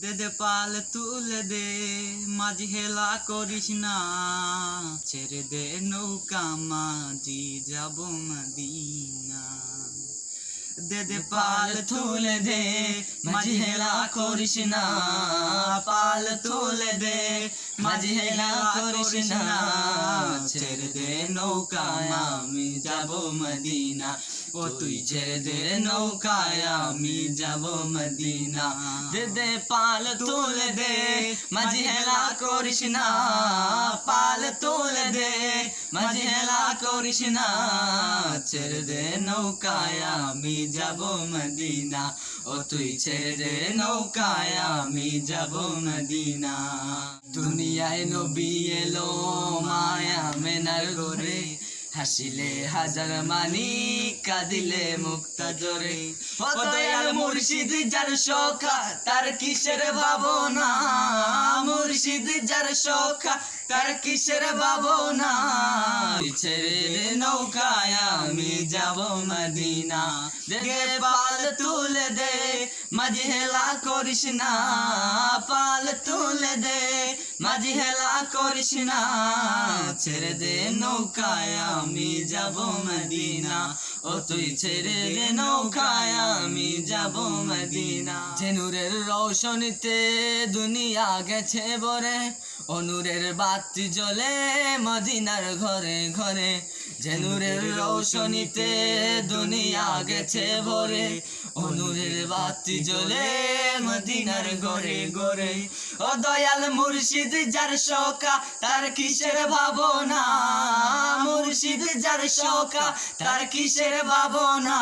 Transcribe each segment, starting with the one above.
দে দে পাল তুলে দে, মাঝি হেলা করিস না। ছেড়ে দে নৌকা, মাঝি যাব মদিনা। দে দে পাল তুলে দে, মাঝি হেলা করিস না। পাল তুলে দে, মাঝি হেলা করিস না। ছেড়ে দে নৌকায় আমি যাব মদিনা। ও তুই ছেড়ে দে নৌকায় আমি যাব মদিনা। দে দে পাল তুলে দে মাঝি হেলা করিস না। পাল তুলে দে মাঝি হেলা করিস না। ছেড়ে দে নৌকায় আমি যাব মদিনা। ও তুই ছেড়ে দে নৌকায় আমি যাব মদিনা। দুনিয়ায় নবী এলো, মায়া মেনার গরে হাসিলে হাজার মানি কাঁদিলে মুক্তা জোরে দয়াল মুর্শিদ যার সখা, তার কিসের ভাবনা? মুর্শিদ যার সখা, তার কিসের ভাবনা? ছেড়ে নৌকায়, আমি যাব মদিনা। দে পাল তুলে দে, মাঝি হেলা করিস না, পাল তুলে মাঝি হেলা করিস না, ছেড়ে দে নৌকায়, আমি যাব মদিনা। ও তুই ছেড়ে দে নৌকায়, আমি যাব মদিনা। ঝেনুরের রৌশনীতে দুনিয়া গেছে বরে অনুরের বাতি জ্বলে মদিনার ঘরে ঘরে। ঝেনুরের রৌশনীতে দুনিয়া গেছে ভরে, অনুরের বাতি জ্বলে মদিনার ঘরে ঘরে। ও দয়াল মুর্শিদ, যার শোকা তার কিসের ভাবনা? মুর্শিদ, যার শোকা তার কিসের ভাবনা?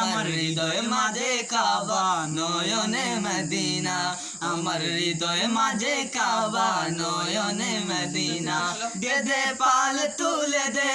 আমার হৃদয় মাঝে কাবা, নয়নে মদিনা। আমার হৃদয় মাঝে কাবা, নয়নে মদিনা। দে পাল তুলে দে